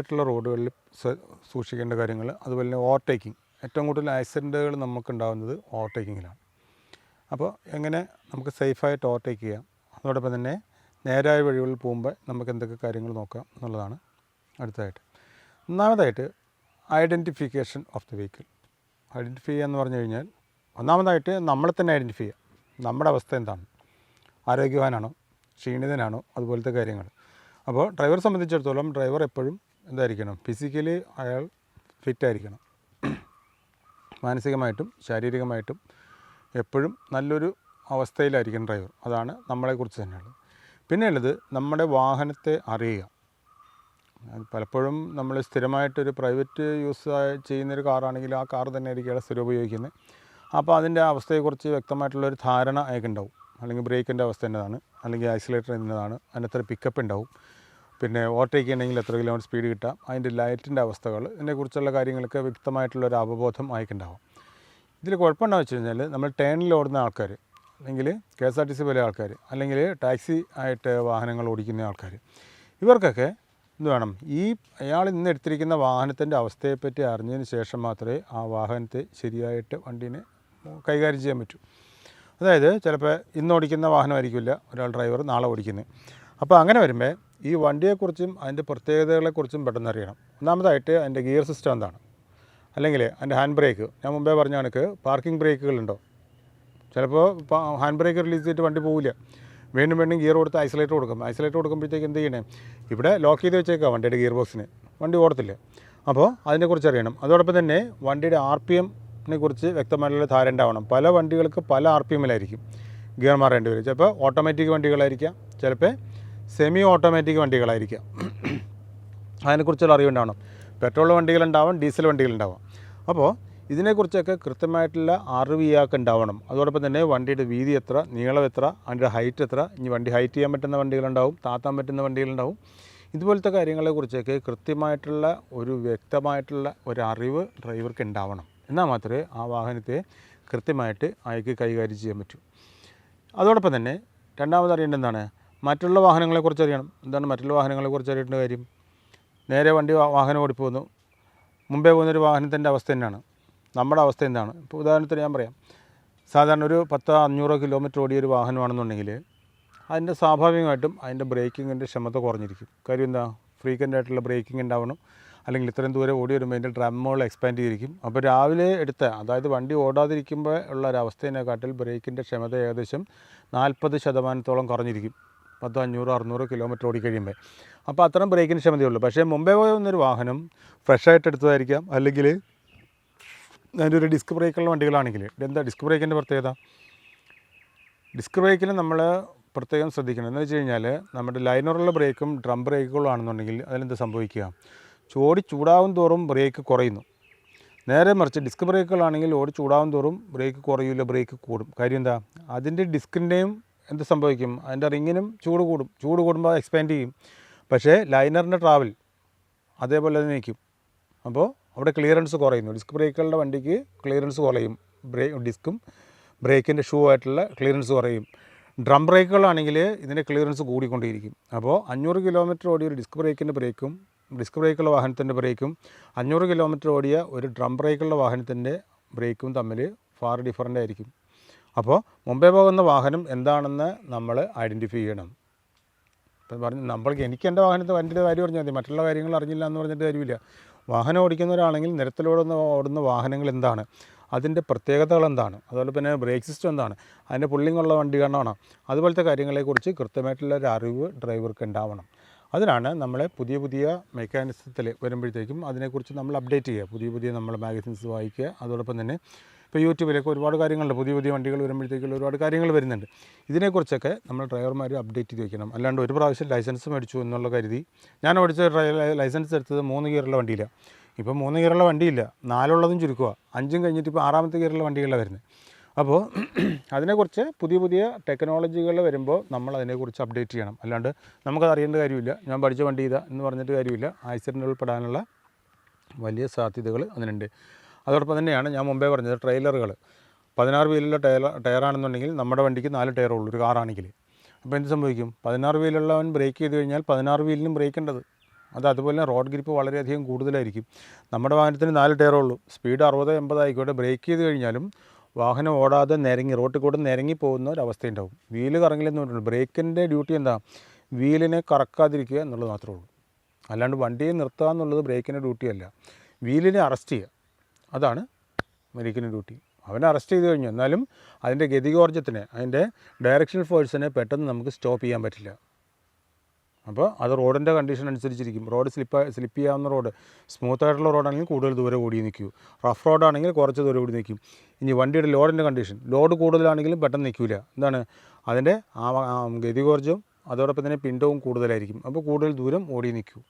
ആയിട്ടുള്ള റോഡുകളിൽ സൂക്ഷിക്കേണ്ട കാര്യങ്ങൾ അതുപോലെ തന്നെ ഓവർടേക്കിംഗ്. ഏറ്റവും കൂടുതൽ ആക്സിഡന്റുകൾ നമുക്കുണ്ടാകുന്നത് ഓവർടേക്കിങ്ങിലാണ്. അപ്പോൾ എങ്ങനെ നമുക്ക് സേഫായിട്ട് ഓവർടേക്ക് ചെയ്യാം? അതോടൊപ്പം തന്നെ നേരായ വഴികളിൽ പോകുമ്പോൾ നമുക്ക് എന്തൊക്കെ കാര്യങ്ങൾ നോക്കാം എന്നുള്ളതാണ് അടുത്തതായിട്ട്. ഒന്നാമതായിട്ട് identification of the vehicle. Identify ചെയ്യുക എന്ന് പറഞ്ഞു കഴിഞ്ഞാൽ ഒന്നാമതായിട്ട് നമ്മളെ തന്നെ ഐഡന്റിഫൈ ചെയ്യുക നമ്മുടെ അവസ്ഥ എന്താണ്? ആരോഗ്യവാനാണോ? ക്ഷീണിതനാണോ? അതുപോലത്തെ കാര്യങ്ങൾ. അപ്പോൾ ഡ്രൈവറെ സംബന്ധിച്ചിടത്തോളം ഡ്രൈവർ എപ്പോഴും എന്തായിരിക്കണം? ഫിസിക്കലി അയാൾ ഫിറ്റായിരിക്കണം മാനസികമായിട്ടും ശാരീരികമായിട്ടും എപ്പോഴും നല്ലൊരു അവസ്ഥയിലായിരിക്കും ഡ്രൈവർ അതാണ് നമ്മളെക്കുറിച്ച് തന്നെയുള്ളത്. പിന്നെയുള്ളത് നമ്മുടെ വാഹനത്തെ അറിയുക. പലപ്പോഴും നമ്മൾ സ്ഥിരമായിട്ടൊരു പ്രൈവറ്റ് യൂസ് ചെയ്യുന്നൊരു കാറാണെങ്കിൽ ആ കാർ തന്നെ ആയിരിക്കും അയാൾ സ്ഥിരം ഉപയോഗിക്കുന്നത്. അപ്പോൾ അതിന്റെ അവസ്ഥയെക്കുറിച്ച് വ്യക്തമായിട്ടുള്ളൊരു ധാരണ അയാൾക്കുണ്ടാവും. അല്ലെങ്കിൽ ബ്രേക്കിന്റെ അവസ്ഥ എന്നതാണ്. അല്ലെങ്കിൽ ആക്സിലേറ്റർ എന്നതാണ്. അതിനത്ര പിക്കപ്പ് ഉണ്ടാവും. പിന്നെ ഓവർടേക്ക് ചെയ്യണമെങ്കിൽ എത്ര കിലോമീറ്റർ സ്പീഡ് കിട്ടാം അതിന്റെ ലൈറ്റിന്റെ അവസ്ഥകൾ ഇതിനെക്കുറിച്ചുള്ള കാര്യങ്ങളൊക്കെ വ്യക്തമായിട്ടുള്ള ഒരു അവബോധം ആയിക്കുണ്ടാവും. ഇതിൽ കുഴപ്പമുണ്ടാവും വെച്ച് കഴിഞ്ഞാൽ നമ്മൾ ടേണിൽ ഓടുന്ന ആൾക്കാർ അല്ലെങ്കിൽ K S R T C പോലെ ആൾക്കാർ അല്ലെങ്കിൽ ടാക്സി ആയിട്ട് വാഹനങ്ങൾ ഓടിക്കുന്ന ആൾക്കാർ ഇവർക്കൊക്കെ എന്ത് വേണം? ഈ അയാൾ ഇന്ന് എടുത്തിരിക്കുന്ന വാഹനത്തിന്റെ അവസ്ഥയെപ്പറ്റി അറിഞ്ഞതിന് ശേഷം മാത്രമേ ആ വാഹനത്തെ ശരിയായിട്ട് വണ്ടീനെ കൈകാര്യം ചെയ്യാൻ പറ്റൂ. അതായത് ചിലപ്പോൾ ഇന്ന് ഓടിക്കുന്ന വാഹനമായിരിക്കില്ല ഒരാൾ ഡ്രൈവർ നാളെ ഓടിക്കുന്നത്. അപ്പോൾ അങ്ങനെ വരുമ്പോൾ ഈ വണ്ടിയെക്കുറിച്ചും അതിന്റെ പ്രത്യേകതകളെക്കുറിച്ചും പെട്ടെന്ന് അറിയണം. ഒന്നാമതായിട്ട് അതിന്റെ ഗിയർ സിസ്റ്റം എന്താണ്? അല്ലെങ്കിൽ അതിന്റെ ഹാൻഡ് ബ്രേക്ക്. ഞാൻ മുമ്പേ പറഞ്ഞ കണക്ക് പാർക്കിംഗ് ബ്രേക്കുകളുണ്ടോ? ചിലപ്പോൾ ഹാൻഡ് ബ്രേക്ക് റിലീസ് ചെയ്തിട്ട് വണ്ടി പോവില്ല. വീണ്ടും വീണ്ടും ഗിയർ കൊടുത്ത് ഐസൊലേറ്റ് കൊടുക്കും. ഐസൊലേറ്റ് കൊടുക്കുമ്പോഴത്തേക്ക് എന്ത് ചെയ്യണേ? ഇവിടെ ലോക്ക് ചെയ്ത് വെച്ചേക്കാം വണ്ടിയുടെ ഗിയർ ബോക്സിന്. വണ്ടി ഓടത്തില്ല. അപ്പോൾ അതിനെക്കുറിച്ച് അറിയണം. അതോടൊപ്പം തന്നെ വണ്ടിയുടെ ആർ പി എമ്മിനെ കുറിച്ച് വ്യക്തമായിട്ടുള്ള ധാരണ ഉണ്ടാവണം പല വണ്ടികൾക്ക് പല ആർ പി എമ്മിലായിരിക്കും ഗിയർ മാറേണ്ടി വരും ചിലപ്പോൾ ഓട്ടോമാറ്റിക് വണ്ടികളായിരിക്കാം. ചിലപ്പോൾ സെമി ഓട്ടോമാറ്റിക് വണ്ടികളായിരിക്കാം. അതിനെക്കുറിച്ചുള്ള അറിവുണ്ടാവണം പെട്രോൾ വണ്ടികളുണ്ടാവാം ഡീസൽ വണ്ടികളുണ്ടാവാം. അപ്പോൾ ഇതിനെക്കുറിച്ചൊക്കെ കൃത്യമായിട്ടുള്ള അറിവ് ഇയാൾക്ക് ഉണ്ടാവണം. അതോടൊപ്പം തന്നെ വണ്ടിയുടെ വീതി എത്ര നീളം എത്ര അതിന്റെ ഹൈറ്റ് എത്ര ഇനി വണ്ടി ഹൈറ്റ് ചെയ്യാൻ പറ്റുന്ന വണ്ടികളുണ്ടാവും താത്താൻ പറ്റുന്ന വണ്ടികളുണ്ടാവും. ഇതുപോലത്തെ കാര്യങ്ങളെക്കുറിച്ചൊക്കെ കൃത്യമായിട്ടുള്ള ഒരു വ്യക്തമായിട്ടുള്ള ഒരു അറിവ് ഡ്രൈവർക്ക് ഉണ്ടാവണം. എന്നാൽ മാത്രമേ ആ വാഹനത്തെ കൃത്യമായിട്ട് അയാൾക്ക് കൈകാര്യം ചെയ്യാൻ പറ്റൂ. അതോടൊപ്പം തന്നെ രണ്ടാമത് അറിയേണ്ടത് എന്താണ്? മറ്റുള്ള വാഹനങ്ങളെക്കുറിച്ച് അറിയണം. എന്താണ് മറ്റുള്ള വാഹനങ്ങളെക്കുറിച്ച് അറിയേണ്ട കാര്യം? നേരെ വണ്ടി വാഹനം ഓടിപ്പോകുന്നു. മുമ്പേ പോകുന്നൊരു വാഹനത്തിന്റെ അവസ്ഥ തന്നെയാണ്. നമ്മുടെ അവസ്ഥ എന്താണ്? ഇപ്പോൾ ഉദാഹരണത്തിന് ഞാൻ പറയാം. സാധാരണ ഒരു പത്ത് അഞ്ഞൂറോ കിലോമീറ്റർ ഓടിയ ഒരു വാഹനമാണെന്നുണ്ടെങ്കിൽ അതിന്റെ സ്വാഭാവികമായിട്ടും അതിന്റെ ബ്രേക്കിങ്ങിന്റെ ക്ഷമത കുറഞ്ഞിരിക്കും. കാര്യം എന്താ? ഫ്രീക്വന്റ് ആയിട്ടുള്ള ബ്രേക്കിംഗ് ഉണ്ടാവണം. അല്ലെങ്കിൽ ഇത്രയും ദൂരെ ഓടി വരുമ്പോൾ അതിന്റെ ഡ്രമ്മുകൾ എക്സ്പാൻഡ് ചെയ്തിരിക്കും. അപ്പോൾ രാവിലെ എടുത്ത അതായത് വണ്ടി ഓടാതിരിക്കുമ്പോൾ ഉള്ള ഒരു അവസ്ഥേനെക്കാട്ടിൽ ബ്രേക്കിന്റെ ക്ഷമത ഏകദേശം നാൽപ്പത് ശതമാനത്തോളം കുറഞ്ഞിരിക്കും. പത്തോ അഞ്ഞൂറോ അറുന്നൂറോ കിലോമീറ്റർ ഓടിക്കഴിയുമ്പോൾ അപ്പോൾ അത്രയും ബ്രേക്കിന് ക്ഷമതയുള്ളൂ പക്ഷേ മുമ്പേ പോകുന്നൊരു വാഹനം ഫ്രഷ് ആയിട്ട് എടുത്തതായിരിക്കാം. അല്ലെങ്കിൽ അതിന്റെ ഒരു ഡിസ്ക് ബ്രേക്കുള്ള വണ്ടികളാണെങ്കിൽ. എന്താ ഡിസ്ക് ബ്രേക്കിന്റെ പ്രത്യേകത? ഡിസ്ക് ബ്രേക്കിൽ നമ്മൾ പ്രത്യേകം ശ്രദ്ധിക്കണം. എന്ന് വെച്ച് കഴിഞ്ഞാൽ നമ്മുടെ ലൈനറുള്ള ബ്രേക്കും ഡ്രം ബ്രേക്കുകളും ആണെന്നുണ്ടെങ്കിൽ അതിലെന്ത് സംഭവിക്കുക? ചോടി ചൂടാവും തോറും ബ്രേക്ക് കുറയുന്നു. നേരെ മറിച്ച് ഡിസ്ക് ബ്രേക്കുകളാണെങ്കിൽ ഓടി ചൂടാവും തോറും ബ്രേക്ക് കുറയില്ല ബ്രേക്ക് കൂടും. കാര്യം എന്താ? അതിന്റെ ഡിസ്കിന്റെയും എന്ത് സംഭവിക്കും? അതിന്റെ റിങ്ങിനും ചൂട് കൂടും. ചൂട് കൂടുമ്പോൾ എക്സ്പാൻഡ് ചെയ്യും. പക്ഷേ ലൈനറിന്റെ ട്രാവൽ അതേപോലെ തന്നെ നിൽക്കും. അപ്പോൾ അവിടെ ക്ലിയറൻസ് കുറയുന്നു. ഡിസ്ക് ബ്രേക്കുകളുടെ വണ്ടിക്ക് ക്ലിയറൻസ് കുറയും. ബ്രേ ഡിസ്കും ബ്രേക്കിന്റെ ഷൂ ആയിട്ടുള്ള ക്ലിയറൻസ് കുറയും. ഡ്രം ബ്രേക്കുകളാണെങ്കിൽ ഇതിന്റെ ക്ലിയറൻസ് കൂടിക്കൊണ്ടേയിരിക്കും. അപ്പോൾ അഞ്ഞൂറ് കിലോമീറ്റർ ഓടിയ ഒരു ഡിസ്ക് ബ്രേക്കിന്റെ ബ്രേക്കും ഡിസ്ക് ബ്രേക്കുള്ള വാഹനത്തിന്റെ ബ്രേക്കും അഞ്ഞൂറ് കിലോമീറ്റർ ഓടിയ ഒരു ഡ്രം ബ്രേക്കുള്ള വാഹനത്തിന്റെ ബ്രേക്കും തമ്മിൽ ഫാർ ഡിഫറന്റ് ആയിരിക്കും. അപ്പോൾ മുമ്പേ പോകുന്ന വാഹനം എന്താണെന്ന് നമ്മൾ ഐഡന്റിഫൈ ചെയ്യണം. ഇപ്പം പറഞ്ഞു നമ്മൾക്ക് എനിക്ക് എന്റെ വാഹനത്തെ വണ്ടിയുടെ കാര്യം പറഞ്ഞാൽ മതി മറ്റുള്ള കാര്യങ്ങൾ അറിഞ്ഞില്ല എന്ന് പറഞ്ഞിട്ട് കാര്യമില്ല. വാഹനം ഓടിക്കുന്ന ഒരാണെങ്കിൽ നിരത്തിലോടുന്ന ഓടുന്ന വാഹനങ്ങൾ എന്താണ്? അതിന്റെ പ്രത്യേകതകൾ എന്താണ്? അതുപോലെ പിന്നെ ബ്രേക്ക് സിസ്റ്റം എന്താണ്? അതിന്റെ പുള്ളിങ്ങുള്ള വണ്ടി കണ്ടാണോ അതുപോലത്തെ കാര്യങ്ങളെക്കുറിച്ച് കൃത്യമായിട്ടുള്ള ഒരു അറിവ് ഡ്രൈവർക്ക് ഉണ്ടാവണം. അതിനാണ് നമ്മളെ പുതിയ പുതിയ മെക്കാനിസത്തിൽ വരുമ്പോഴത്തേക്കും അതിനെക്കുറിച്ച് നമ്മൾ അപ്ഡേറ്റ് ചെയ്യുക. പുതിയ പുതിയ നമ്മൾ മാഗസിൻസ് വായിക്കുക. അതോടൊപ്പം തന്നെ ഇപ്പോൾ യൂട്യൂബിലൊക്കെ ഒരുപാട് കാര്യങ്ങളുണ്ട്. പുതിയ പുതിയ വണ്ടികൾ വരുമ്പോഴത്തേക്കും ഒരുപാട് കാര്യങ്ങൾ വരുന്നുണ്ട്. ഇതിനെക്കുറിച്ചൊക്കെ നമ്മൾ ഡ്രൈവർമാർ അപ്ഡേറ്റ് ചെയ്ത് വെക്കണം. അല്ലാണ്ട് ഒരു പ്രാവശ്യം ലൈസൻസ് മേടിച്ചു എന്നുള്ള കരുതി ഞാൻ ഓടിച്ച ലൈസൻസ് എടുത്തത് മൂന്ന് ഗിയറുള്ള വണ്ടിയിലാണ് ഇപ്പോൾ മൂന്ന് ഗിയറുള്ള വണ്ടിയില്ല. നാലുള്ളതും ചുരുക്കുക അഞ്ചും കഴിഞ്ഞിട്ട് ഇപ്പോൾ ആറാമത്തെ ഗിയറുള്ള വണ്ടികളാണ് വരുന്നത് അപ്പോൾ അതിനെക്കുറിച്ച് പുതിയ പുതിയ ടെക്നോളജികൾ വരുമ്പോൾ നമ്മൾ അതിനെക്കുറിച്ച് അപ്ഡേറ്റ് ചെയ്യണം. അല്ലാണ്ട് നമുക്കത് അറിയേണ്ട കാര്യമില്ല. ഞാൻ പഠിച്ച വണ്ടി ഇതാ എന്ന് പറഞ്ഞിട്ട് കാര്യമില്ല. ആക്സിഡന്റുകൾ പെടാനുള്ള വലിയ സാധ്യതകൾ അതിനുണ്ട്. അതോടൊപ്പം തന്നെയാണ് ഞാൻ മുമ്പേ പറഞ്ഞത് ട്രെയിലറുകൾ. പതിനാറ് വീലുള്ള ടയർ ടയറാണെന്നുണ്ടെങ്കിൽ നമ്മുടെ വണ്ടിക്ക് നാല് ടയറേ ഉള്ളൂ ഒരു കാറാണെങ്കിൽ. അപ്പോൾ എന്ത് സംഭവിക്കും? പതിനാറ് വീലുള്ളവൻ ബ്രേക്ക് ചെയ്ത് കഴിഞ്ഞാൽ പതിനാറ് വീലിനും ബ്രേക്ക് ഉണ്ടത്. അത് അതുപോലെ റോഡ് ഗ്രിപ്പ് വളരെയധികം കൂടുതലായിരിക്കും. നമ്മുടെ വാഹനത്തിന് നാല് ടയറേ ഉള്ളൂ. സ്പീഡ് അറുപത് എൺപത് ആയിക്കോട്ടെ ബ്രേക്ക് ചെയ്ത് കഴിഞ്ഞാലും വാഹനം ഓടാതെ നിരങ്ങി റോട്ടിൽ കൂടെ നിരങ്ങി പോകുന്ന ഒരവസ്ഥയുണ്ടാവും. വീൽ കറങ്ങില്ലെന്ന് പറഞ്ഞിട്ടുണ്ട്. ബ്രേക്കിന്റെ ഡ്യൂട്ടി എന്താ? വീലിനെ കറക്കാതിരിക്കുക എന്നുള്ളത് മാത്രമേ ഉള്ളൂ. അല്ലാണ്ട് വണ്ടിയെ നിർത്തുക എന്നുള്ളത് ബ്രേക്കിന്റെ ഡ്യൂട്ടിയല്ല. വീലിനെ അറസ്റ്റ് ചെയ്യുക. അതാണ് ബ്രേക്കിന്റെ ഡ്യൂട്ടി. അവനെ അറസ്റ്റ് ചെയ്ത് കഴിഞ്ഞു. എന്നാലും അതിന്റെ ഗതികോർജത്തിനെ അതിന്റെ ഡയറക്ഷൻ ഫോഴ്സിനെ പെട്ടെന്ന് നമുക്ക് സ്റ്റോപ്പ് ചെയ്യാൻ പറ്റില്ല. അപ്പോൾ അത് റോഡിന്റെ കണ്ടീഷൻ അനുസരിച്ചിരിക്കും. റോഡ് സ്ലിപ്പ് സ്ലിപ്പ് ചെയ്യാവുന്ന റോഡ് സ്മൂത്ത് ആയിട്ടുള്ള റോഡാണെങ്കിൽ കൂടുതൽ ദൂരെ ഓടി നിൽക്കൂ. റഫ് റോഡാണെങ്കിൽ കുറച്ച് ദൂരെ കൂടി നിൽക്കും. ഇനി വണ്ടിയുടെ ലോഡിന്റെ കണ്ടീഷൻ ലോഡ് കൂടുതലാണെങ്കിലും പെട്ടെന്ന് നിൽക്കില്ല. എന്താണ്? അതിന്റെ ആ ഗതികോർജം അതോടൊപ്പം തന്നെ പിണ്ടവും കൂടുതലായിരിക്കും. അപ്പോൾ കൂടുതൽ ദൂരം ഓടി നിൽക്കൂ.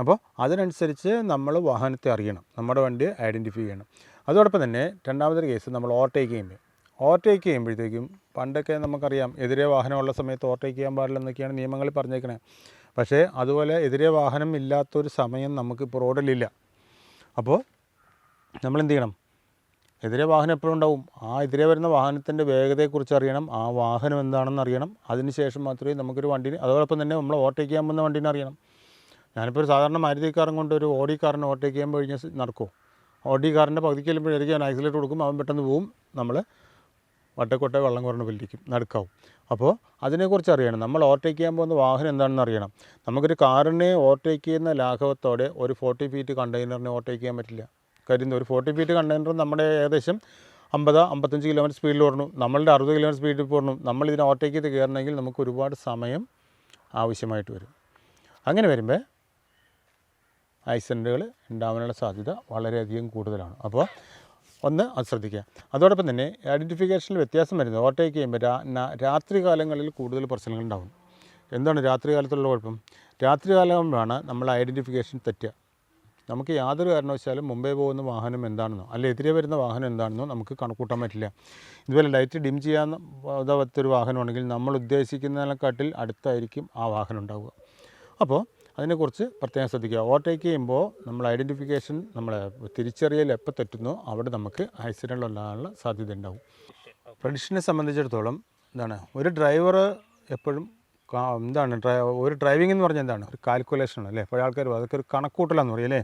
അപ്പോൾ അതിനനുസരിച്ച് നമ്മൾ വാഹനത്തെ അറിയണം നമ്മുടെ വണ്ടി ഐഡന്റിഫൈ ചെയ്യണം. അതോടൊപ്പം തന്നെ രണ്ടാമതൊരു കേസ് നമ്മൾ ഓവർടേക്ക് ചെയ്യുമ്പോൾ ഓവർടേക്ക് ചെയ്യുമ്പോഴത്തേക്കും പണ്ടൊക്കെ നമുക്കറിയാം എതിരെ വാഹനമുള്ള സമയത്ത് ഓവർടേക്ക് ചെയ്യാൻ പാടില്ലെന്നൊക്കെയാണ് നിയമങ്ങളിൽ പറഞ്ഞേക്കണേ. പക്ഷേ അതുപോലെ എതിരെ വാഹനം ഇല്ലാത്തൊരു സമയം നമുക്ക് നമുക്കിപ്പോൾ റോഡിലില്ല. അപ്പോൾ നമ്മൾ എന്ത് ചെയ്യണം? എതിരെ വാഹനം എപ്പോഴും ഉണ്ടാവും. ആ എതിരെ വരുന്ന വാഹനത്തിന്റെ വേഗതയെക്കുറിച്ച് അറിയണം ആ വാഹനം എന്താണെന്ന് അറിയണം. അതിനുശേഷം മാത്രമേ നമുക്കൊരു വണ്ടിന് അതോടൊപ്പം തന്നെ നമ്മൾ ഓവർടേക്ക് ചെയ്യാൻ പോകുന്ന വണ്ടീനെ അറിയണം. ഞാനിപ്പോൾ ഒരു സാധാരണ മാരുതിക്കാരൻ കൊണ്ട് ഒരു ഓടി കാറിനെ ഓവർടേക്ക് ചെയ്യുമ്പോൾ കഴിഞ്ഞാൽ നടക്കുമോ ഓടി കാറിന്റെ പകുതിക്ക് ചെല്ലുമ്പോഴേക്കും ഞാൻ ആക്സിലേറ്റർ കൊടുക്കും അവൻ പെട്ടെന്ന് പോവും നമ്മൾ വട്ടക്കൊട്ട വെള്ളം കുറഞ്ഞ വലിക്കും നടക്കാവും. അപ്പോൾ അതിനെക്കുറിച്ച് അറിയണം. നമ്മൾ ഓവർടേക്ക് ചെയ്യാൻ പോകുന്ന വാഹനം എന്താണെന്ന് അറിയണം. നമുക്കൊരു കാറിനെ ഓവർടേക്ക് ചെയ്യുന്ന ലാഘവത്തോടെ ഒരു ഫോർട്ടി ഫീറ്റ് കണ്ടെയ്നറിനെ ഓവർടേക്ക് ചെയ്യാൻ പറ്റില്ല. കരുതുന്ന ഒരു ഫോർട്ടി ഫീറ്റ് കണ്ടെയ്നർ നമ്മുടെ ഏകദേശം അമ്പത് അമ്പത്തഞ്ച് കിലോമീറ്റർ സ്പീഡിൽ ഓടണം. നമ്മളുടെ അറുപത് കിലോമീറ്റർ സ്പീഡിൽ പോകണം നമ്മൾ ഇതിനെ ഓവർടേക്ക് ചെയ്ത് കയറണമെങ്കിൽ നമുക്ക് ഒരുപാട് സമയം ആവശ്യമായിട്ട് വരും. അങ്ങനെ വരുമ്പോൾ ആക്സിഡന്റുകൾ ഉണ്ടാവാനുള്ള സാധ്യത വളരെയധികം കൂടുതലാണ്. അപ്പോൾ ഒന്ന് അത് ശ്രദ്ധിക്കുക. അതോടൊപ്പം തന്നെ ഐഡന്റിഫിക്കേഷനിൽ വ്യത്യാസം വരുന്നത് ഓവർടേക്ക് ചെയ്യുമ്പോൾ രാത്രി കാലങ്ങളിൽ കൂടുതൽ പ്രശ്നങ്ങൾ ഉണ്ടാകും എന്താണ് രാത്രി കാലത്തുള്ള കുഴപ്പം? രാത്രി കാലമാണ് നമ്മൾ ഐഡന്റിഫിക്കേഷൻ തെറ്റുക. നമുക്ക് യാതൊരു കാരണവശാലും മുമ്പേ പോകുന്ന വാഹനം എന്താണെന്നോ അല്ല എതിരെ വരുന്ന വാഹനം എന്താണെന്നോ നമുക്ക് കണക്കൂട്ടാൻ പറ്റില്ല. ഇതുപോലെ ലൈറ്റ് ഡിം ചെയ്യാൻ ഒരു വാഹനമാണെങ്കിൽ നമ്മൾ ഉദ്ദേശിക്കുന്നതിനെക്കാട്ടിൽ അടുത്തായിരിക്കും ആ വാഹനം ഉണ്ടാവുക. അപ്പോൾ അതിനെക്കുറിച്ച് പ്രത്യേകം ശ്രദ്ധിക്കുക. ഓവർടേക്ക് ചെയ്യുമ്പോൾ നമ്മൾ ഐഡന്റിഫിക്കേഷൻ നമ്മൾ തിരിച്ചറിയൽ എപ്പോൾ തെറ്റുന്നോ അവിടെ നമുക്ക് ആക്സിഡന്റ് ഉണ്ടാകാനുള്ള സാധ്യത ഉണ്ടാവും. പ്രഡിഷനെ സംബന്ധിച്ചിടത്തോളം എന്താണ്? ഒരു ഡ്രൈവർ എപ്പോഴും എന്താണ് ഒരു ഡ്രൈവിംഗ് എന്ന് പറഞ്ഞാൽ എന്താണ്? ഒരു കാൽക്കുലേഷൻ അല്ലേ? പഴയ ആൾക്കാർ അതൊക്കെ ഒരു കണക്കൂട്ടലാന്ന് പറയും അല്ലേ?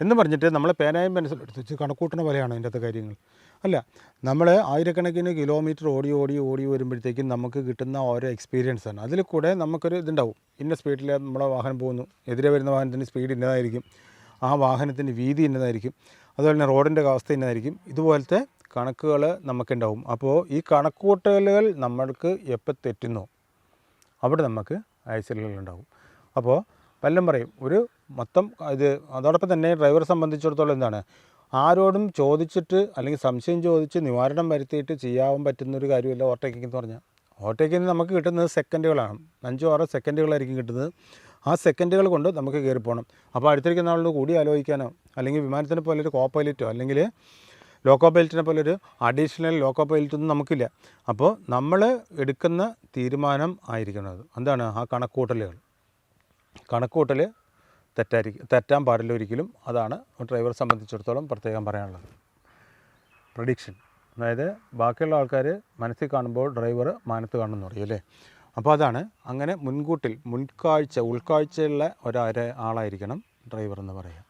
എന്ന് പറഞ്ഞിട്ട് നമ്മളെ പേനയും പെൻസിലും എടുത്ത് വെച്ച് കണക്കൂട്ടുന്ന പോലെയാണ് അതിന്റെ അകത്തെ കാര്യങ്ങൾ. അല്ല നമ്മൾ ആയിരക്കണക്കിന് കിലോമീറ്റർ ഓടി ഓടി ഓടി വരുമ്പോഴത്തേക്കും നമുക്ക് കിട്ടുന്ന ഓരോ എക്സ്പീരിയൻസ് ആണ്. അതിൽ കൂടെ നമുക്കൊരു ഇതുണ്ടാവും. ഇന്ന സ്പീഡിൽ നമ്മുടെ വാഹനം പോകുന്നു. എതിരെ വരുന്ന വാഹനത്തിന്റെ സ്പീഡ് ഇന്നതായിരിക്കും. ആ വാഹനത്തിന്റെ വീതി ഇന്നതായിരിക്കും. അതുപോലെ തന്നെ റോഡിന്റെ അവസ്ഥ ഇന്നതായിരിക്കും. ഇതുപോലത്തെ കണക്കുകൾ നമുക്കുണ്ടാവും. അപ്പോൾ ഈ കണക്കൂട്ടലുകൾ നമ്മൾക്ക് എപ്പോൾ തെറ്റുന്നോ അവിടെ നമുക്ക് ഉണ്ടാവും അപ്പോൾ പലരും പറയും ഒരു മൊത്തം ഇത് അതോടൊപ്പം തന്നെ ഡ്രൈവറെ സംബന്ധിച്ചിടത്തോളം എന്താണ്? ആരോടും ചോദിച്ചിട്ട് അല്ലെങ്കിൽ സംശയം ചോദിച്ച് നിവാരണം വരുത്തിയിട്ട് ചെയ്യാൻ പറ്റുന്ന ഒരു കാര്യമല്ല ഓവർടേക്കിംഗ് എന്ന് പറഞ്ഞാൽ. ഓവർടേക്കിംഗ് നമുക്ക് കിട്ടുന്നത് സെക്കൻഡുകളാണ്. അഞ്ചോ ആറോ സെക്കൻഡുകളായിരിക്കും കിട്ടുന്നത്. ആ സെക്കൻഡുകൾ കൊണ്ട് നമുക്ക് കയറി പോകണം. അപ്പോൾ അടുത്തിരിക്കുന്ന ആളോട് കൂടി ആലോചിക്കാനോ അല്ലെങ്കിൽ വിമാനത്തിനെ പോലെ ഒരു കോ പൈലറ്റോ അല്ലെങ്കിൽ ലോക്കോ പൈലറ്റിനെ പോലെ ഒരു അഡീഷണൽ ലോക്കോ പൈലറ്റ് ഒന്നും നമുക്കില്ല. അപ്പോൾ നമ്മൾ എടുക്കുന്ന തീരുമാനം ആയിരിക്കണം അത് എന്താണ്? ആ കണക്കൂട്ടലുകൾ കണക്കൂട്ടൽ തെറ്റായിരിക്കും തെറ്റാൻ പാടില്ല ഒരിക്കലും. അതാണ് ഡ്രൈവറെ സംബന്ധിച്ചിടത്തോളം പ്രത്യേകം പറയാനുള്ളത്. പ്രഡിക്ഷൻ അതായത് ബാക്കിയുള്ള ആൾക്കാർ മനസ്സിൽ കാണുമ്പോൾ ഡ്രൈവർ മാനത്ത് കാണുമെന്ന് പറയും അല്ലേ? അപ്പോൾ അതാണ് അങ്ങനെ മുൻകൂട്ടിൽ മുൻകാഴ്ച ഉൾക്കാഴ്ചയുള്ള ഒരാരെ ആളായിരിക്കണം ഡ്രൈവർ എന്ന് പറയുക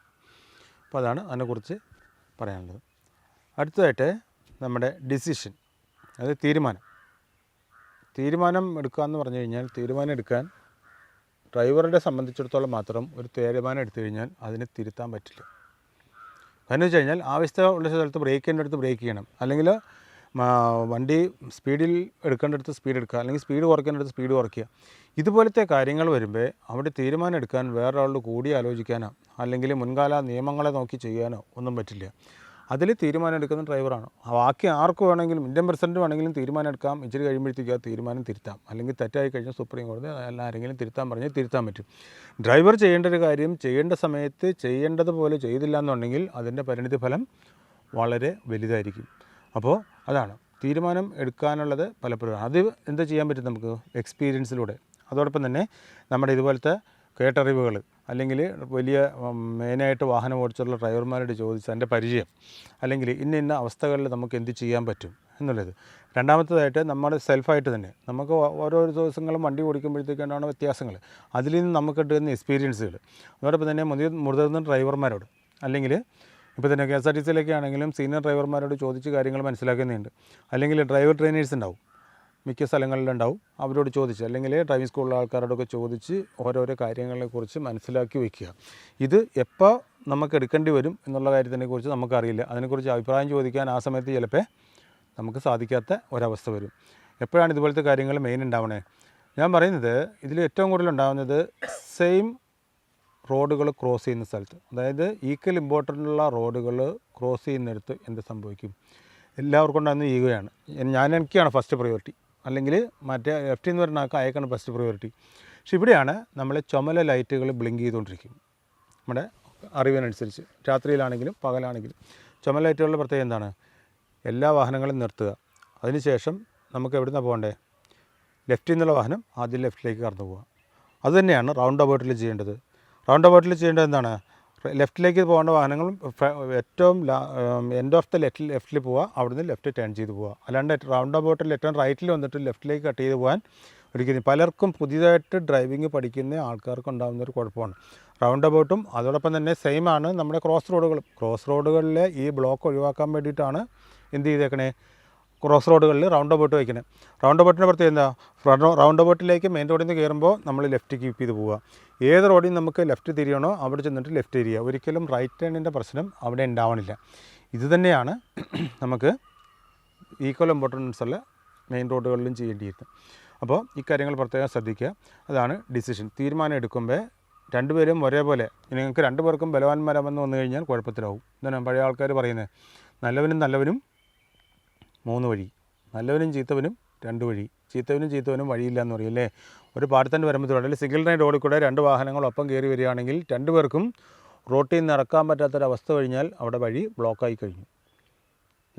അപ്പോൾ അതാണ് അതിനെക്കുറിച്ച് പറയാനുള്ളത്. അടുത്തതായിട്ട് നമ്മുടെ ഡിസിഷൻ അതായത് തീരുമാനം. തീരുമാനം എടുക്കുക എന്ന് പറഞ്ഞു കഴിഞ്ഞാൽ തീരുമാനം എടുക്കാൻ ഡ്രൈവറുടെ സംബന്ധിച്ചിടത്തോളം മാത്രം ഒരു തീരുമാനം എടുത്തു കഴിഞ്ഞാൽ അതിനെ തിരുത്താൻ പറ്റില്ല. കാരണം വെച്ച് കഴിഞ്ഞാൽ ആവശ്യത ഉള്ള സ്ഥലത്ത് ബ്രേക്ക് ചെയ്യേണ്ട അടുത്ത് ബ്രേക്ക് ചെയ്യണം. അല്ലെങ്കിൽ വണ്ടി സ്പീഡിൽ എടുക്കേണ്ടടുത്ത് സ്പീഡ് എടുക്കുക. അല്ലെങ്കിൽ സ്പീഡ് കുറയ്ക്കേണ്ടടുത്ത് സ്പീഡ് കുറയ്ക്കുക. ഇതുപോലത്തെ കാര്യങ്ങൾ വരുമ്പോൾ അവിടെ തീരുമാനം എടുക്കാൻ വേറൊരാളോട് കൂടി ആലോചിക്കാനോ അല്ലെങ്കിൽ മുൻകാല നിയമങ്ങളെ നോക്കി ചെയ്യാനോ ഒന്നും പറ്റില്ല. അതിൽ തീരുമാനം എടുക്കുന്ന ഡ്രൈവറാണ് ബാക്കി ആർക്ക് വേണമെങ്കിലും ഇന്ത്യൻ പ്രസിഡന്റ് വേണമെങ്കിലും തീരുമാനം എടുക്കാം ഇച്ചിരി കഴിയുമ്പോഴത്തേക്ക് ആ തീരുമാനം തിരുത്താം. അല്ലെങ്കിൽ തെറ്റായി കഴിഞ്ഞാൽ സുപ്രീം കോടതി അല്ല ആരെങ്കിലും തിരുത്താൻ പറഞ്ഞാൽ തിരുത്താൻ പറ്റും. ഡ്രൈവർ ചെയ്യേണ്ട ഒരു കാര്യം ചെയ്യേണ്ട സമയത്ത് ചെയ്യേണ്ടതുപോലെ ചെയ്തില്ല എന്നുണ്ടെങ്കിൽ അതിന്റെ പരിണിതി ഫലം വളരെ വലുതായിരിക്കും. അപ്പോൾ അതാണ്. തീരുമാനം എടുക്കാനുള്ളത് പലപ്പോഴും അത് എന്താ ചെയ്യാൻ പറ്റും നമുക്ക്? എക്സ്പീരിയൻസിലൂടെ. അതോടൊപ്പം തന്നെ നമ്മുടെ ഇതുപോലത്തെ കേട്ടറിവുകൾ അല്ലെങ്കിൽ വലിയ മെയിനായിട്ട് വാഹനം ഓടിച്ചുള്ള ഡ്രൈവർമാരോട് ചോദിച്ച് അതിന്റെ പരിചയം അല്ലെങ്കിൽ ഇന്ന ഇന്ന അവസ്ഥകളിൽ നമുക്ക് എന്ത് ചെയ്യാൻ പറ്റും എന്നുള്ളത്. രണ്ടാമത്തേതായിട്ട് നമ്മുടെ സെൽഫായിട്ട് തന്നെ നമുക്ക് ഓരോ ദിവസങ്ങളും വണ്ടി ഓടിക്കുമ്പോഴത്തേക്കാണ് വ്യത്യാസങ്ങൾ. അതിൽ നിന്ന് നമുക്ക് കിട്ടുന്ന എക്സ്പീരിയൻസുകൾ. അതോടൊപ്പം തന്നെ മുതിർ മുതിർന്ന ഡ്രൈവർമാരോട് അല്ലെങ്കിൽ ഇപ്പോൾ തന്നെ കെ എസ് ആർ ടി സിയിലൊക്കെ ആണെങ്കിലും സീനിയർ ഡ്രൈവർമാരോട് ചോദിച്ച് കാര്യങ്ങൾ മനസ്സിലാക്കുന്നുണ്ട്. അല്ലെങ്കിൽ ഡ്രൈവർ ട്രെയിനേഴ്സ് ഉണ്ടാവും. മിക്ക സ്ഥലങ്ങളിലുണ്ടാവും. അവരോട് ചോദിച്ച് അല്ലെങ്കിൽ ഡ്രൈവിംഗ് സ്കൂളിലെ ആൾക്കാരോടൊക്കെ ചോദിച്ച് ഓരോരോ കാര്യങ്ങളെക്കുറിച്ച് മനസ്സിലാക്കി വയ്ക്കുക ഇത് എപ്പോൾ നമുക്ക് എടുക്കേണ്ടി വരും എന്നുള്ള കാര്യത്തിനെക്കുറിച്ച് നമുക്കറിയില്ല. അതിനെക്കുറിച്ച് അഭിപ്രായം ചോദിക്കാൻ ആ സമയത്ത് ചിലപ്പോൾ നമുക്ക് സാധിക്കാത്ത ഒരവസ്ഥ വരും. എപ്പോഴാണ് ഇതുപോലത്തെ കാര്യങ്ങൾ മെയിൻ ഉണ്ടാവണേ? ഞാൻ പറയുന്നത് ഇതിൽ ഏറ്റവും കൂടുതൽ ഉണ്ടാകുന്നത് സെയിം റോഡുകൾ ക്രോസ് ചെയ്യുന്ന സ്ഥലത്ത്. അതായത് ഈക്വൽ ഇമ്പോർട്ടന്റ് ഉള്ള റോഡുകൾ ക്രോസ് ചെയ്യുന്നിടത്ത് എന്ത് സംഭവിക്കും? എല്ലാവർക്കും ഉണ്ടാകുന്ന ഈഗോയാണ്. ഞാൻ എനിക്കാണ് ഫസ്റ്റ് പ്രയോറിറ്റി അല്ലെങ്കിൽ മറ്റേ ലെഫ്റ്റ് എന്ന് പറയുന്ന ആൾക്ക് അയക്കാണ് ഫസ്റ്റ് പ്രയോറിറ്റി പക്ഷെ ഇവിടെയാണ് നമ്മൾ ചുമല ലൈറ്റുകൾ ബ്ലിങ്ക് ചെയ്തുകൊണ്ടിരിക്കും നമ്മുടെ അറിവിനനുസരിച്ച് രാത്രിയിലാണെങ്കിലും പകലാണെങ്കിലും ചുമല ലൈറ്റുകളുടെ പ്രത്യേകത എന്താണ്? എല്ലാ വാഹനങ്ങളും നിർത്തുക. അതിനുശേഷം നമുക്ക് എവിടുന്നാണ് പോകണ്ടേ? ലെഫ്റ്റിൽ നിന്നുള്ള വാഹനം ആദ്യം ലെഫ്റ്റിലേക്ക് കടന്നു പോവുക അതുതന്നെയാണ് റൗണ്ട് അബൌട്ടിൽ ചെയ്യേണ്ടത്. റൗണ്ട് അബൌട്ടിൽ ചെയ്യേണ്ടത് എന്താണ്? ലെഫ്റ്റിലേക്ക് പോകേണ്ട വാഹനങ്ങളും ഏറ്റവും എൻഡ് ഓഫ് ദ ലെഫ്റ്റ് ലെഫ്റ്റിൽ പോവുക അവിടുന്ന് ലെഫ്റ്റ് ടേൺ ചെയ്ത് പോവുക. അല്ലാണ്ട് റൗണ്ട് അബൌട്ടിൽ ഏറ്റവും റൈറ്റിൽ വന്നിട്ട് ലെഫ്റ്റിലേക്ക് കട്ട് ചെയ്ത് പോകാൻ ഒരിക്കലും പലർക്കും പുതിയതായിട്ട് ഡ്രൈവിംഗ് പഠിക്കുന്ന ആൾക്കാർക്ക് ഉണ്ടാകുന്ന ഒരു കുഴപ്പമാണ് റൗണ്ട് അബൌട്ടും അതോടൊപ്പം തന്നെ സെയിം ആണ് നമ്മുടെ ക്രോസ് റോഡുകളും ക്രോസ് റോഡുകളിലെ ഈ ബ്ലോക്ക് ഒഴിവാക്കാൻ വേണ്ടിയിട്ടാണ് എന്ത് ചെയ്തേക്കണേ? ക്രോസ് റോഡുകളിൽ റൗണ്ട് അബൌട്ട് വയ്ക്കുന്നത് റൗണ്ട് അബൌട്ടിന്റെ പ്രത്യേകത എന്താ? റൗണ്ട് അബൌട്ടിലേക്ക് മെയിൻ റോഡിൽ നിന്ന് കയറുമ്പോൾ നമ്മൾ ലെഫ്റ്റ് കീപ്പ് ചെയ്ത് പോവുക. ഏത് റോഡിൽ നമുക്ക് ലെഫ്റ്റ് തിരിയണോ അവിടെ ചെന്നിട്ട് ലെഫ്റ്റ് തിരിയുക. ഒരിക്കലും റൈറ്റ് ടേണിന്റെ പ്രശ്നം അവിടെ ഉണ്ടാവണില്ല. ഇത് തന്നെയാണ് നമുക്ക് ഈക്വൽ ഇമ്പോർട്ടൻസ് ഉള്ള മെയിൻ റോഡുകളിലും ചെയ്യേണ്ടിയിരുന്നത്. അപ്പോൾ ഇക്കാര്യങ്ങൾ കാര്യങ്ങൾ പ്രത്യേകം ശ്രദ്ധിക്കുക. അതാണ് ഡിസിഷൻ. തീരുമാനം എടുക്കുമ്പോൾ രണ്ടുപേരും ഒരേപോലെ നിങ്ങൾക്ക് രണ്ടുപേർക്കും ബലവാന്മാരാമെന്ന് വന്നു കഴിഞ്ഞാൽ കുഴപ്പത്തിലാവും. എന്താണ് പഴയ ആൾക്കാർ പറയുന്നത്. നല്ലവനും നല്ലവനും മൂന്ന് വഴി. നല്ലവനും ചീത്തവനും രണ്ട് വഴി. ചീത്തവനും ചീത്തവനും വഴിയില്ല എന്ന് പറയും അല്ലേ? ഒരു പാടത്തിന്റെ വരുമ്പോൾ അല്ലെങ്കിൽ സിംഗിൾ ലൈൻ റോഡിൽ കൂടെ രണ്ട് വാഹനങ്ങളൊപ്പം കയറി വരികയാണെങ്കിൽ രണ്ടുപേർക്കും റോട്ടിൽ നിന്ന് ഇറക്കാൻ പറ്റാത്തൊരവസ്ഥ കഴിഞ്ഞാൽ അവിടെ വഴി ബ്ലോക്കായി കഴിഞ്ഞു.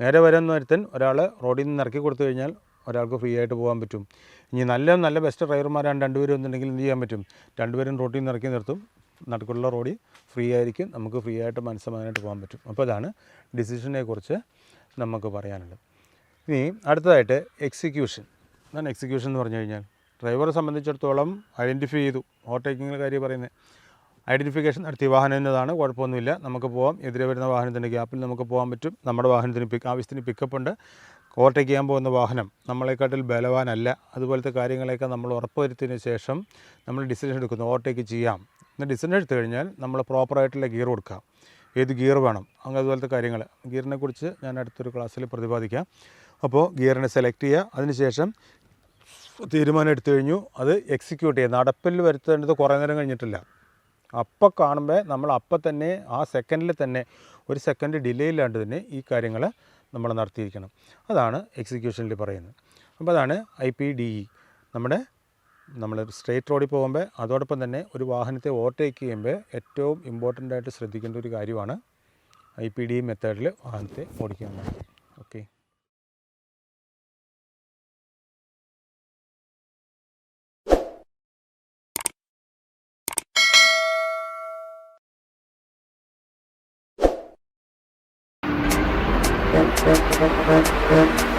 നേരെ വരുന്ന ഒരുത്തൻ ഒരാൾ റോഡിൽ നിന്ന് ഇറക്കി കൊടുത്തു കഴിഞ്ഞാൽ ഒരാൾക്ക് ഫ്രീ ആയിട്ട് പോകാൻ പറ്റും. ഇനി നല്ല നല്ല ബെസ്റ്റ് ഡ്രൈവർമാരാണ് രണ്ടുപേരും എന്നുണ്ടെങ്കിൽ എന്ത് ചെയ്യാൻ പറ്റും? രണ്ടുപേരും റോട്ടിൽ നിന്ന് ഇറക്കി നിർത്തും. നടക്കുള്ള റോഡിൽ ഫ്രീ ആയിരിക്കും. നമുക്ക് ഫ്രീ ആയിട്ട് മനസ്സമാനായിട്ട് പോകാൻ പറ്റും. അപ്പോൾ അതാണ് ഡിസിഷനെക്കുറിച്ച് നമുക്ക് പറയാനുള്ളത്. ഇനി അടുത്തതായിട്ട് എക്സിക്യൂഷൻ എന്താണ് എക്സിക്യൂഷൻ എന്ന് പറഞ്ഞു കഴിഞ്ഞാൽ? ഡ്രൈവറെ സംബന്ധിച്ചിടത്തോളം ഐഡന്റിഫൈ ചെയ്തു. ഓവർടേക്കിങ്ങിന്റെ കാര്യം പറയുന്നത്. ഐഡന്റിഫിക്കേഷൻ നടത്തിയ വാഹനം എന്നതാണ്. കുഴപ്പമൊന്നുമില്ല. നമുക്ക് പോകാം എതിരെ വരുന്ന വാഹനത്തിന്റെ ഗ്യാപ്പിൽ നമുക്ക് പോകാൻ പറ്റും. നമ്മുടെ വാഹനത്തിന് പിക്ക് ആവശ്യത്തിന് പിക്കപ്പ് ഉണ്ട്. ഓവർടേക്ക് ചെയ്യാൻ പോകുന്ന വാഹനം നമ്മളെക്കാട്ടിൽ ബലവാനല്ല. അതുപോലത്തെ കാര്യങ്ങളെയൊക്കെ നമ്മൾ ഉറപ്പുവരുത്തിയതിന് ശേഷം നമ്മൾ ഡിസിഷൻ എടുക്കുന്നു. ഓവർടേക്ക് ചെയ്യാം. എന്നാൽ ഡിസിഷൻ എടുത്തു കഴിഞ്ഞാൽ നമ്മൾ പ്രോപ്പറായിട്ടുള്ള ഗിയർ കൊടുക്കാം. ഏത് ഗിയർ വേണം? അങ്ങനെ അതുപോലത്തെ കാര്യങ്ങൾ. ഗിയറിനെ കുറിച്ച് ഞാൻ അടുത്തൊരു ക്ലാസ്സിൽ പ്രതിപാദിക്കാം. അപ്പോൾ ഗിയറിനെ സെലക്ട് ചെയ്യുക. അതിനുശേഷം തീരുമാനം എടുത്തു കഴിഞ്ഞു. അത് എക്സിക്യൂട്ട് ചെയ്യുക. നടപ്പിൽ വരുത്തേണ്ടത് കുറേ നേരം കഴിഞ്ഞിട്ടില്ല. അപ്പം കാണുമ്പോൾ നമ്മൾ അപ്പം തന്നെ ആ സെക്കൻഡിൽ തന്നെ ഒരു സെക്കൻഡ് ഡിലേ ഇല്ലാണ്ട് തന്നെ ഈ കാര്യങ്ങൾ നമ്മൾ നടത്തിയിരിക്കണം. അതാണ് എക്സിക്യൂഷനിൽ പറയുന്നത്. അപ്പോൾ അതാണ് ഐ പി ഡി ഇ. നമ്മുടെ നമ്മൾ സ്ട്രേറ്റ് റോഡിൽ പോകുമ്പോൾ അതോടൊപ്പം തന്നെ ഒരു വാഹനത്തെ ഓവർടേക്ക് ചെയ്യുമ്പോൾ ഏറ്റവും ഇമ്പോർട്ടന്റ് ആയിട്ട് ശ്രദ്ധിക്കേണ്ട ഒരു കാര്യമാണ് ഐ പി ഡി മെത്തേഡിൽ വാഹനത്തെ ഓടിക്കുക バンバンバンバンバン。